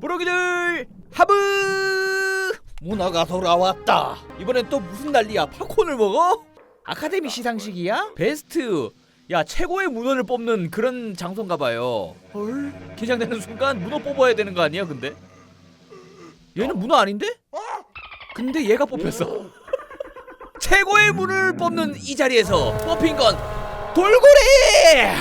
부르기들 하브 문화가 돌아왔다. 이번엔 또 무슨 난리야? 팝콘을 먹어? 아카데미 시상식이야? 베스트. 야 최고의 문어를 뽑는 그런 장소인가 봐요. 헐. 긴장되는 순간 문어 뽑아야 되는 거 아니야 근데? 얘는 문어 아닌데? 근데 얘가 뽑혔어. 최고의 문을 뽑는 이 자리에서 뽑힌 건 돌고래!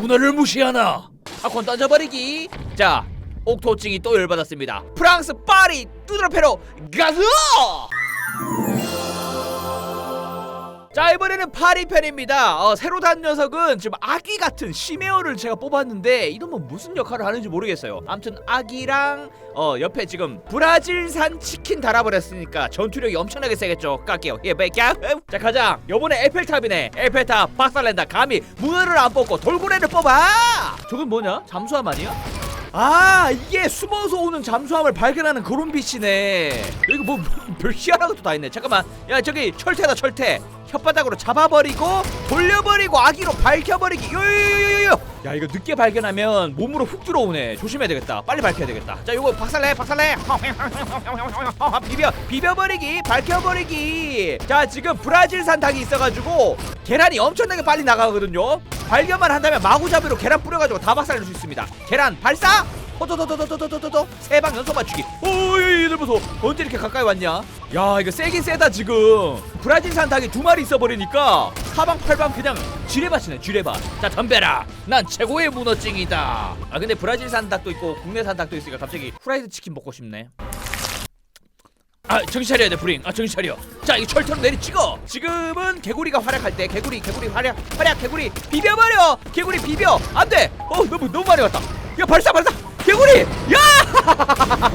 문어를 무시하나? 팝콘 던져버리기. 자 옥토증이 또 열받았습니다. 프랑스 파리 뚜드러페로 가즈 자 이번에는 파리 편입니다. 어, 새로 단 녀석은 지금 아기 같은 시메어를 제가 뽑았는데 이놈은 무슨 역할을 하는지 모르겠어요. 아무튼 아기랑 어, 옆에 지금 브라질산 치킨 달아버렸으니까 전투력이 엄청나게 세겠죠. 깎게요. 예 베이야 자 가자. 요번에 에펠탑이네. 에펠탑 박살낸다. 감히 문어를 안 뽑고 돌고래를 뽑아! 저건 뭐냐? 잠수함 아니야? 아 이게 숨어서 오는 잠수함을 발견하는 그런 빛이네. 여기 뭐 별 희한한 것도 다 있네. 잠깐만. 야 저기 철퇴다 철퇴. 혓바닥으로 잡아버리고 돌려버리고 아기로 밝혀버리기. 요요요요요. 야 이거 늦게 발견하면 몸으로 훅 들어오네. 조심해야 되겠다. 빨리 밝혀야 되겠다. 자 요거 박살내 박살내. 비벼 비벼버리기 밝혀버리기. 자 지금 브라질산 닭이 있어가지고 계란이 엄청나게 빨리 나가거든요 발견만 한다면 마구잡이로 계란 뿌려가지고 다 박살낼 수 있습니다. 계란 발사! 호도도도도도도도도 세 방 연속 맞추기. 오이 얘들 보소. 언제 이렇게 가까이 왔냐? 야 이거 세긴 세다 지금. 브라질 산 닭이 두 마리 있어버리니까 사방팔방 그냥 쥐레밭이네 쥐레밭. 자 덤벼라. 난 최고의 문어증이다. 아 근데 브라질 산 닭도 있고 국내 산 닭도 있으니까 갑자기 후라이드 치킨 먹고 싶네 아 정신 차려야 돼 브링 아 정신 차려. 자 이거 철퇴로 내리 찍어 지금은 개구리가 활약할 때 개구리 개구리 활약 활약 개구리 비벼버려. 개구리 비벼. 안돼. 어 너무 너무 많이 왔다. 야 발사 발사. 개구리! 야!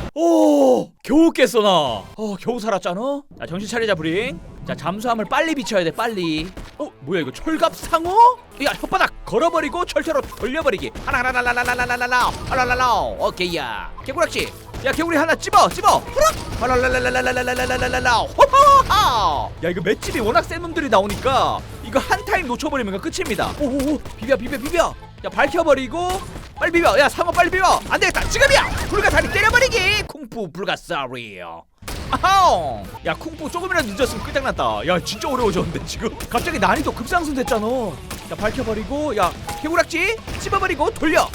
오 겨우 깼어 나어 겨우 살았잖아? 자 정신 차리자 브링 자 잠수함을 빨리 비춰야 돼 빨리. 어 뭐야 이거 철갑 상어? 야 혓바닥 걸어버리고 철퇴로 돌려버리기. 하나라라라라라라라라. 하라라라. 오케이야. 개구락지 야 개구리 하나 찝어 찝어. 하라라라라라라라라라라 호호하 야 이거 맷집이 워낙 센 놈들이 나오니까 이거 한 타임 놓쳐버리면 끝입니다 오오오 비벼 비벼 비벼 야 밝혀버리고 빨리 비벼 야 상어 빨리 비벼 안되겠다 지금이야 불가사리 때려버리기 쿵푸 불가사리요 아하옹 야 쿵푸 조금이라도 늦었으면 끝장났다 야 진짜 어려워졌는데 지금 갑자기 난이도 급상승 됐잖아 야 밝혀버리고 야 개구락지 씹어버리고 돌려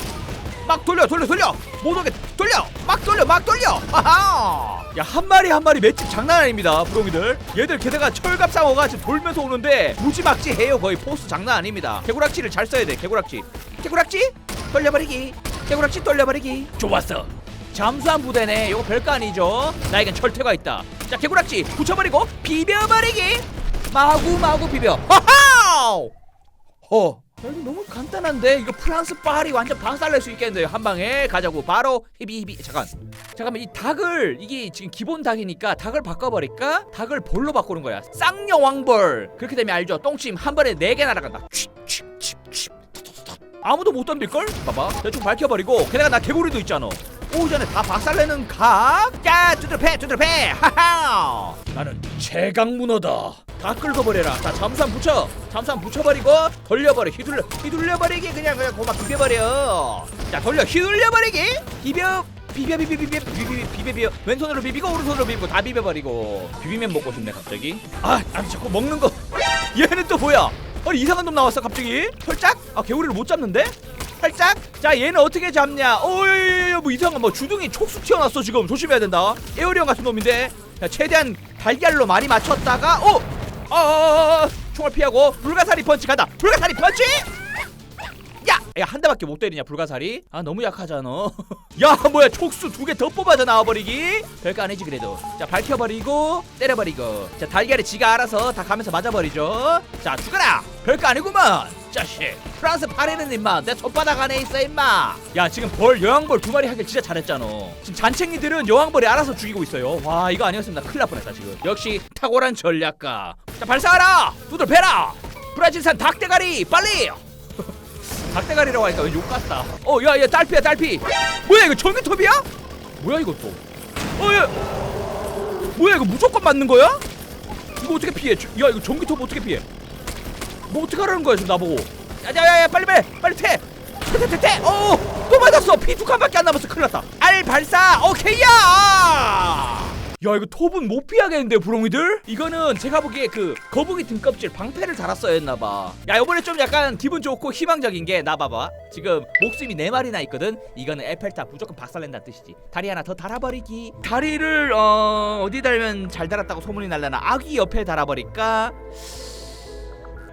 막 돌려 돌려 돌려 못 오게 돌려! 막 돌려 막 돌려! 하하! 야한 마리 한 마리 맷집 장난 아닙니다 부롱이들. 얘들 게다가 철갑상어가 지금 돌면서 오는데 무지막지 해요 거의. 포스 장난 아닙니다. 개구락지를 잘 써야 돼 개구락지. 개구락지? 돌려버리기. 개구락지 돌려버리기. 좋았어. 잠수함 부대네. 이거 별거 아니죠? 나에겐 철퇴가 있다. 자 개구락지 붙여버리고 비벼버리기. 마구마구 비벼. 하하! 허. 야, 이거 너무 간단한데? 이거 프랑스 파리 완전 박살낼 수 있겠는데요 한 방에? 가자고. 바로 히비 히비. 잠깐. 잠깐만 이 닭을 이게 지금 기본 닭이니까 닭을 바꿔버릴까? 닭을 볼로 바꾸는 거야. 쌍여왕벌. 그렇게 되면 알죠? 똥침 한 번에 네 개 날아간다. 아무도 못 덤빌걸? 봐봐. 대충 밝혀버리고. 게다가 나 개구리도 있잖아. 오기 전에 다 박살내는 각? 야 두드러패 두드러패. 하하 나는 최강 문어다 다 긁어버려라. 자 잠수함 붙여. 잠수함 붙여버리고 돌려버려. 휘둘러 휘둘려버리기 그냥 그냥 고막 비벼버려. 자 돌려. 휘둘려버리기. 비벼 비벼 비벼 비벼 비벼 비벼 비벼 왼손으로 비비고 오른손으로 비비고 다 비벼버리고. 비빔면 먹고 싶네 갑자기. 아 아니 자꾸 먹는 거. 얘는 또 뭐야? 아니 이상한 놈 나왔어 갑자기. 펄짝? 아 개구리를 못 잡는데? 살짝? 자 얘는 어떻게 잡냐? 오예예예 뭐 이상한 뭐 주둥이 촉수 튀어났어 지금. 조심해야 된다. 에어리언 같은 놈인데. 자 최대한 달걀로 많이 맞췄다가 오 어어어어. 총알 피하고 불가사리 펀치 간다. 불가사리 펀치! 야! 야 한 대밖에 못 때리냐 불가사리? 아 너무 약하잖아. 야 뭐야 촉수 두 개 더 뽑아져 나와버리기? 별거 아니지 그래도. 자 밝혀버리고 때려버리고. 자 달걀이 지가 알아서 다 가면서 맞아버리죠. 자 죽어라! 별거 아니구만! 자식 프랑스 파리는 임마 내 손바닥 안에 있어 임마! 야 지금 벌 여왕벌 두 마리 하길 진짜 잘했잖아. 지금 잔챙이들은 여왕벌이 알아서 죽이고 있어요. 와 이거 아니었으면 나 큰일 날 뻔했다 지금. 역시 탁월한 전략가 자 발사하라! 두들 패라! 브라질산 닭대가리 빨리! 닭대가리라고 하니까 왠욕 같다. 어 야야 딸피야 딸피. 뭐야 이거 전기톱이야? 뭐야 이것도? 어야! 뭐야 이거 무조건 맞는 거야? 이거 어떻게 피해? 저- 야 이거 전기톱 어떻게 피해? 뭐 어떻게 하라는 거야 지금 나보고? 야야야 빨리 빨리 빨리 퇴 퇴퇴퇴 어또 맞았어! 피 두 칸밖에 안 남았어! 큰일 났다! 알 발사! 오케이야 야 이거 톱은 못 피하겠는데 부렁이들? 이거는 제가 보기에 그 거북이 등껍질 방패를 달았어야 했나봐. 야 이번에 좀 약간 기분 좋고 희망적인 게 나 봐봐. 지금 목숨이 네 마리나 있거든? 이거는 에펠탑 무조건 박살낸다는 뜻이지. 다리 하나 더 달아버리기. 다리를 어 어디 달면 잘 달았다고 소문이 날라나? 아기 옆에 달아버릴까?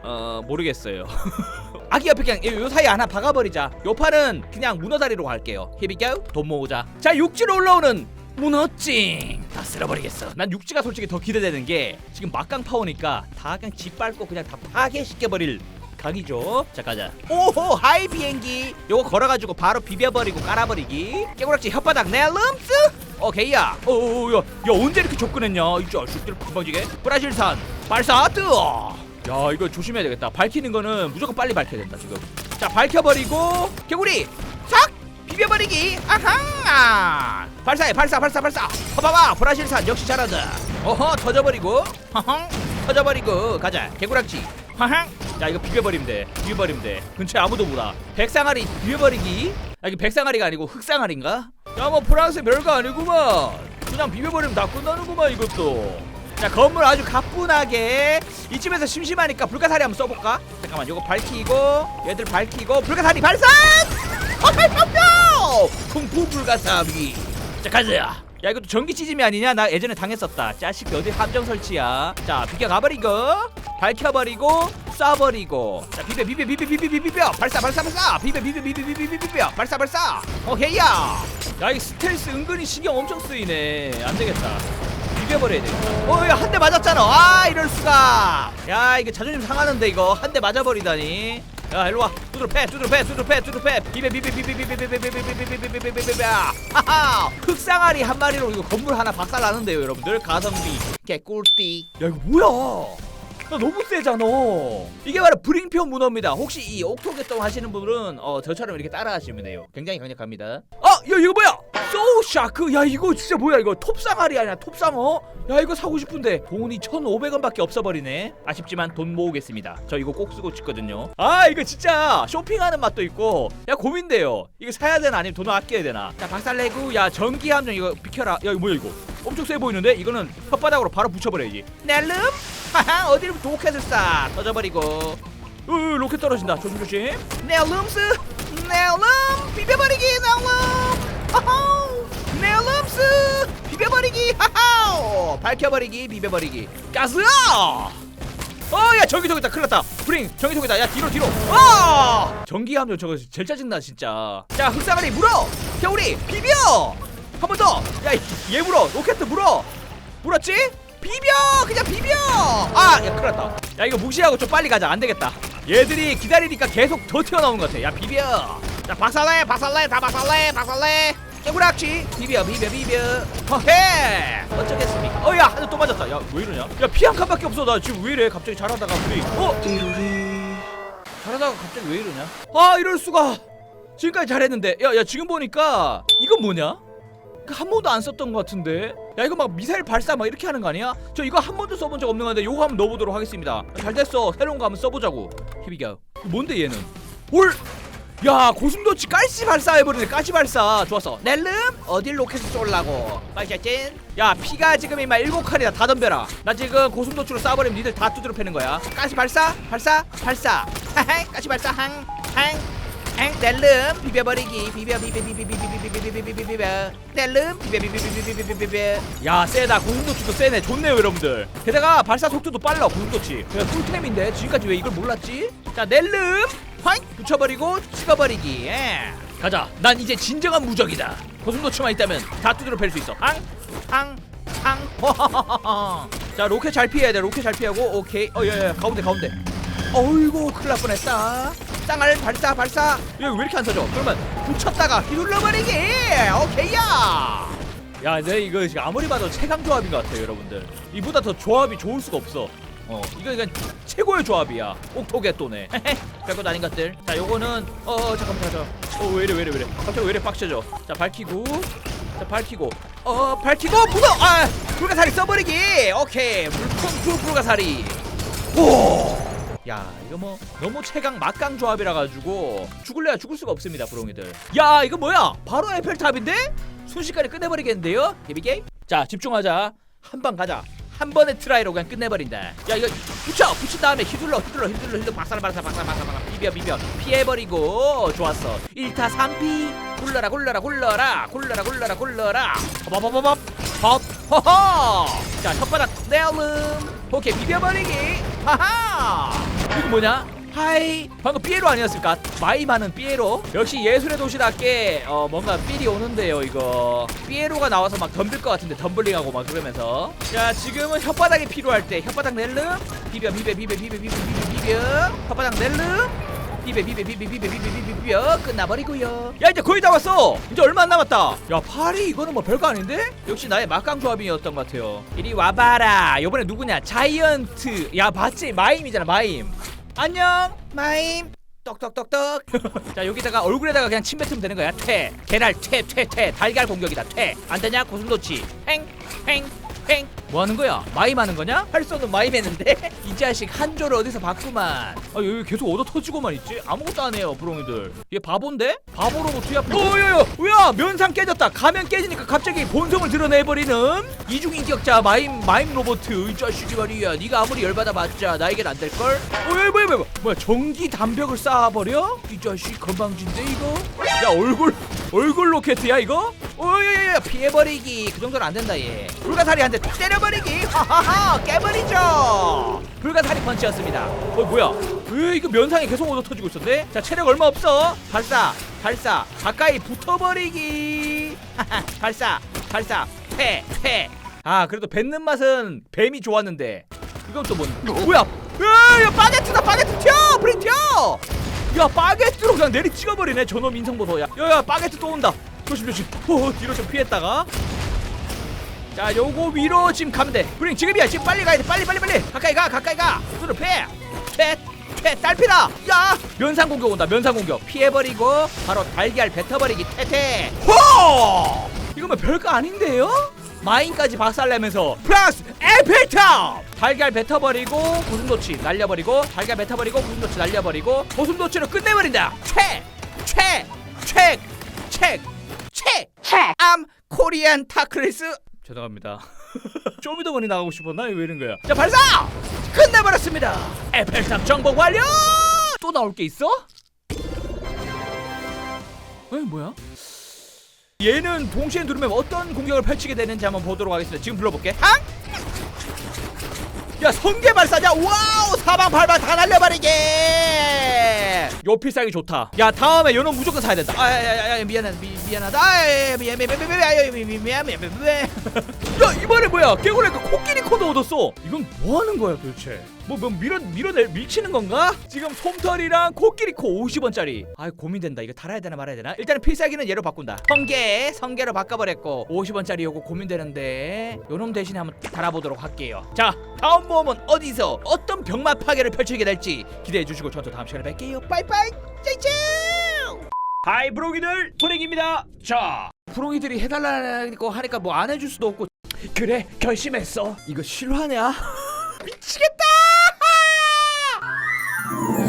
어 모르겠어요. 아기 옆에 그냥 요, 요 사이 하나 박아버리자. 요 판은 그냥 문어다리로 갈게요. 히비겨 돈 모으자. 자 육지로 올라오는 문어찡. 다 쓸어버리겠어. 난 육지가 솔직히 더 기대되는 게 지금 막강 파워니까 다 그냥 짓밟고 그냥 다 파괴시켜버릴 각이죠. 자 가자. 오호 하이 비행기. 요거 걸어가지고 바로 비벼버리고 깔아버리기. 깨구락지 혓바닥 넬름스? 오케이야. 오야. 야 언제 이렇게 접근했냐? 이 자식들 금방지게. 브라질산 발사 뜨어 야 이거 조심해야 되겠다. 밝히는 거는 무조건 빨리 밝혀야 된다 지금. 자 밝혀버리고 개구리. 싹 비벼버리기. 아하! 발사해 발사 발사 발사. 봐봐봐 브라질산 역시 잘한다. 어허 터져버리고. 허헝 터져버리고. 가자 개구락지. 하항 자 이거 비벼버리면 돼 비벼버리면 돼. 근처에 아무도 몰라. 백상아리 비벼버리기? 아 이게 백상아리가 아니고 흑상아리인가? 야 뭐 프랑스 별거 아니구만. 그냥 비벼버리면 다 끝나는구만 이것도. 자 건물 아주 가뿐하게. 이쯤에서 심심하니까 불가사리 한번 써볼까? 잠깐만 요거 밝히고 얘들 밝히고 불가사리 발산 어헤헤헤 쿵푸 불가사리 자 가자. 야 이것도 전기 찌짐이 아니냐? 나 예전에 당했었다. 자식 어디 함정 설치야? 자 비켜 가버리고 밝혀버리고 쏴버리고. 자 비벼 비벼 비벼 비벼 비벼 비벼. 발사 발사 발사. 비벼 비벼 비벼 비벼 비벼 비벼 발사 발사. 오케이야. 야 이 스텔스 은근히 신경 엄청 쓰이네. 안 되겠다. 비벼버려야 되겠다 어야 한 대 맞았잖아. 아 이럴 수가. 야 이게 자존심 상하는데 이거 한 대 맞아버리다니 야 일로와 두드러 패 두드러 패 두드러 패 두드러 패 비벼 비벼 비벼 비벼 비벼 비벼 비벼 비벼 비벼 비벼 비벼 하하 흑상아리 한 마리로 이거 건물 하나 박살 나는데요 여러분들 가성비 개꿀띠 야 이거 뭐야 나 너무 세잖아. 이게 바로 브링표 문어입니다. 혹시 이 옥토개똥 하시는 분들은 어 저처럼 이렇게 따라하시면 돼요. 굉장히 강력합니다. 아, 야 이거 뭐야? 소우 샤크. 야 이거 진짜 뭐야? 이거 톱상아리 아니야? 톱상어? 야 이거 사고 싶은데 돈이 1,500원밖에 없어 버리네. 아쉽지만 돈 모으겠습니다. 저 이거 꼭 쓰고 싶거든요. 아 이거 진짜 쇼핑하는 맛도 있고 야 고민돼요. 이거 사야 되나 아니면 돈을 아껴야 되나? 자 박살내고 야 전기 함정 이거 비켜라. 야 이거 뭐야 이거? 엄청 세 보이는데 이거는 혓바닥으로 바로 붙여버려야지. 넬름? 하하 어디로 로켓을 쏴 터져버리고. 으 로켓 떨어진다. 조심 조심. 넬름스 넬름 비벼버리기 넬름. 하하 넬름스! 비벼버리기! 하하 밝혀버리기 비벼버리기. 가스야. 어 야 전기통이다. 큰일 났다. 브링 전기통이다. 야 뒤로 뒤로. 아 전기함정 저거 제일 짜증나 진짜. 자 흑사가리 물어! 겨울이 비벼! 한 번 더! 야 얘 물어. 로켓 물어. 물었지? 비벼! 그냥 비벼! 아 야 큰일 났다. 야 이거 무시하고 좀 빨리 가자. 안 되겠다. 얘들이 기다리니까 계속 더 튀어나오는 것 같아. 야 비벼 자 박살내 박살내 다 박살내 박살내. 깨구락지 비벼 비벼 비벼. 허헤. 어쩌겠습니까? 어야 한대또 맞았다. 야 왜 이러냐? 야 피 한 칸밖에 없어. 나 지금 왜 이래? 갑자기 잘하다가 우리 어? 잘하다가 갑자기 왜 이러냐? 아 이럴 수가. 지금까지 잘했는데. 야야 지금 보니까 이건 뭐냐? 그한 번도 안 썼던 것 같은데. 야 이거 막 미사일 발사 막 이렇게 하는 거 아니야? 저 이거 한 번도 써본 적 없는 건데 요거 한번 넣어보도록 하겠습니다. 잘 됐어. 새로운 거 한번 써보자고. 히비겨 뭔데 얘는? 올 야 고슴도치 가시 발사해버리네 가시 발사 좋았어 넬름 어딜 로켓을 쏠라고 빠이샤찐 야 피가 지금 이마 일곱 칸이다 다 덤벼라 나 지금 고슴도치로 쏴버리면 니들 다 두드려 패는 거야 가시 발사 발사 발사 하하 가시 발사 항항 엥 넬름 비벼버리기 비벼 비벼 비벼 비벼 비벼 비벼 비벼 비벼 넬름 비벼 비벼 비벼 비벼 비벼 비벼 야 세다 고슴도치도 세네 좋네요 여러분들 게다가 발사 속도도 빨라 고슴도치 그냥 꿀템인데 지금까지 왜 이걸 몰랐지? 자 넬름 화잉 붙여버리고 찍어버리기. 예. 가자. 난 이제 진정한 무적이다. 고슴도치만 있다면 다 두드려 팰 수 있어. 항항항 자 로켓 잘 피해야 돼. 로켓 잘 피하고. 오케이. 어야야 가운데 가운데. 어이구 큰일 날 뻔했다. 쌍알 발사 발사. 이거 왜 이렇게 안 써져 그러면 붙였다가 휘둘러버리기. 오케이야. 야, 내 이거 지금 아무리 봐도 최강 조합인 것 같아요, 여러분들. 이보다 더 조합이 좋을 수가 없어. 어, 이거 그냥 최고의 조합이야. 옥토게또네. 별것 아닌 것들. 자, 요거는 어, 어 잠깐만, 잠깐만. 어, 왜이래, 왜이래, 왜이래. 갑자기 왜이래 빡쳐져. 자, 밝히고. 자, 밝히고. 어, 밝히고 묻어. 아, 불가사리 써버리기. 오케이, 물품 불가사리. 오. 야 이거 뭐 너무 최강 막강 조합이라 가지고 죽을래야 죽을 수가 없습니다 브롱이들 야 이거 뭐야 바로 에펠탑인데 순식간에 끝내버리겠는데요 예비게임 자 집중하자 한 방 가자 한 번의 트라이로 그냥 끝내버린다. 야 이거 붙여 붙인 다음에 휘둘러 휘둘러 휘둘러 휘둘러 박살 박살 박살 박살 박살 비벼 비벼. 피해버리고 좋았어. 1타 3피. 굴러라 굴러라 굴러라. 굴러라 굴러라 굴러라. 허버버버버 법 허허. 자 혓바닥 내얼음. 오케이 비벼버리기. 하하! 이거 뭐냐 하이 방금 삐에로 아니었을까? 마이마는 삐에로 역시 예술의 도시답게 어 뭔가 삘이 오는데요 이거 삐에로가 나와서 막 덤빌 것 같은데 덤블링하고 막 그러면서 자 지금은 혓바닥이 필요할 때 혓바닥 낼름 비벼 비벼 비벼 비벼 비벼 비벼 비벼 혓바닥 낼름 비벼 비벼 비벼 비벼 비벼 비벼 비벼 끝나버리고요 야 이제 거의 다 왔어 이제 얼마 안 남았다 야 파리 이거는 뭐 별거 아닌데? 역시 나의 막강 조합이었던 것 같아요 이리 와봐라 요번에 누구냐 자이언트 야 봤지 마임이잖아 마임 안녕 마임. 똑똑똑똑. 자 여기다가 얼굴에다가 그냥 침 뱉으면 되는 거야. 퇴. 계랄 퇴퇴퇴. 달걀 공격이다 퇴. 안 되냐? 고슴도치. 팽팽 팽 뭐 하는 거야? 마임 하는 거냐? 할수 없는 마임 했는데? 이 자식 한 조를 어디서 봤구만. 아 여기 계속 얻어 터지고만 있지? 아무것도 안 해요 부렁이들. 얘 바본데? 바보로도 투합 오야야. 뭐야 면상 깨졌다. 가면 깨지니까 갑자기 본성을 드러내버리는 이중인격자 마임 마임 로보트 이 자식이 말이야. 네가 아무리 열받아 봤자 나에겐 안 될걸? 뭐야 뭐야 뭐야. 뭐야 전기 담벽을 쌓아버려? 이 자식 건방진데 이거? 야 얼굴 얼굴 로켓이야 이거 오야야야 피해버리기. 그 정도는 안 된다 얘. 불가사리 한대 때려버리기. 하하하 깨버리죠. 불가사리 펀치였습니다. 어 뭐야? 왜 이거 면상이 계속 얻어 터지고 있었네? 자 체력 얼마 없어? 발사 발사. 가까이 붙어버리기. 발사 발사. 퇴퇴아 그래도 뱉는 맛은 뱀이 좋았는데. 이건 또 뭔? 뭐야? 야, 야 바게트다 바게트. 튀어! 브레이크 튀어! 야 바게트로 그냥 내리 찍어버리네 저놈 인성보소. 야 야야 바게트 또 온다 조심 조심. 어 뒤로 좀 피했다가. 자 요거 위로 지금 가면 돼. 브링 지금이야. 지금 빨리 가야 돼. 빨리 빨리 빨리. 가까이 가 가까이 가. 손으로 패패패. 딸피다. 야! 면상 공격 온다. 면상 공격. 피해버리고 바로 달걀 뱉어버리기. 퇴퇴 호! 이거면 별거 아닌데요? 마인까지 박살내면서 플러스 에펠탑! 달걀 뱉어버리고 고슴도치 날려버리고 달걀 뱉어버리고 고슴도치 날려버리고 고슴도치로 끝내버린다. 최최책책 책암 코리안 타크레스 죄송합니다 쇼미더머니 나가고 싶었나 왜 이런 거야 자 발사 끝내버렸습니다 에펠탑 정복 완료 또 나올 게 있어? 에 뭐야? 얘는 동시에 누르면 어떤 공격을 펼치게 되는지 한번 보도록 하겠습니다. 지금 불러볼게. 항! 야 성게 발사자 와우 사방 발발 다 날려버리게 요 필살기 좋다 야 다음에 요놈 무조건 사야 된다 아야야야 미안하다 미, 미안하다 아야 미안 미안 미안 미안 미안 미안 미안 미안 야 이번에 뭐야 깨고래가 코끼리 코도 얻었어 이건 뭐 하는 거야 도대체 뭐, 뭐 밀어 밀어내 밀치는 건가? 지금 솜털이랑 코끼리 코 50원짜리. 아 고민된다. 이거 달아야 되나 말아야 되나? 일단은 필살기는 얘로 바꾼다. 성게 성게로 바꿔버렸고 50원짜리 요거 고민되는데 요놈 대신에 한번 달아보도록 할게요. 자 다음 모험은 어디서 어떤 병맛 파괴를 펼치게 될지 기대해 주시고 저도 다음 시간에 뵐게요. 빠이빠이. 짜이짜 하이 브로기들 브렉입니다. 자 브로기들이 해달라고 하니까 뭐 안 해줄 수도 없고. 그래 결심했어. 이거 실화냐? 미치겠다 Oh.